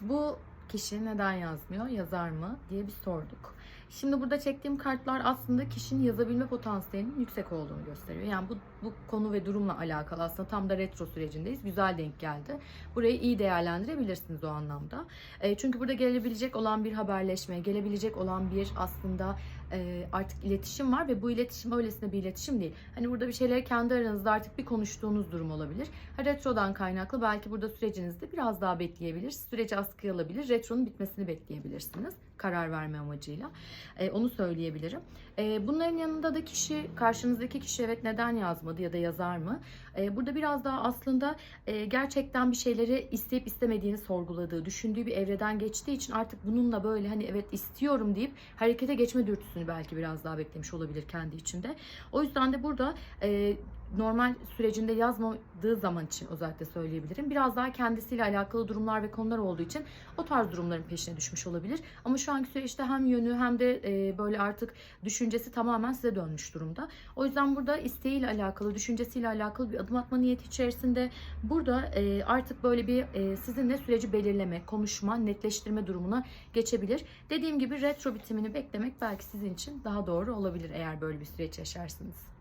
Bu kişi neden yazmıyor, yazar mı diye bir sorduk. Şimdi burada çektiğim kartlar aslında kişinin yazabilme potansiyelinin yüksek olduğunu gösteriyor. Yani bu, bu konu ve durumla alakalı aslında tam da retro sürecindeyiz. Güzel denk geldi. Burayı iyi değerlendirebilirsiniz o anlamda. E, çünkü burada gelebilecek olan bir haberleşme, gelebilecek olan bir aslında e, artık iletişim var ve bu iletişim öylesine bir iletişim değil. Hani burada bir şeyleri kendi aranızda artık bir konuştuğunuz durum olabilir. Ha, retrodan kaynaklı belki burada sürecinizde biraz daha bekleyebilir. Süreci askıya alabilir. Retronun bitmesini bekleyebilirsiniz karar verme amacıyla. E, onu söyleyebilirim. E, bunların yanında da kişi, karşınızdaki kişi evet neden yazmadı ya da yazar mı? E, burada biraz daha aslında e, gerçekten bir şeyleri isteyip istemediğini sorguladığı, düşündüğü bir evreden geçtiği için artık bununla böyle hani evet istiyorum deyip harekete geçme dürtüsünü belki biraz daha beklemiş olabilir kendi içinde. O yüzden de burada e, normal sürecinde yazmadığı zaman için özellikle söyleyebilirim. Biraz daha kendisiyle alakalı durumlar ve konular olduğu için o tarz durumların peşine düşmüş olabilir. Ama şu anki süreçte hem yönü hem de e, böyle artık düşüncesi tamamen size dönmüş durumda. O yüzden burada isteğiyle alakalı, düşüncesiyle alakalı bir adım atma niyeti içerisinde burada e, artık böyle bir e, sizinle süreci belirleme, konuşma, netleştirme durumuna geçebilir. Dediğim gibi retro bitimini beklemek belki sizin için daha doğru olabilir eğer böyle bir süreç yaşarsınız.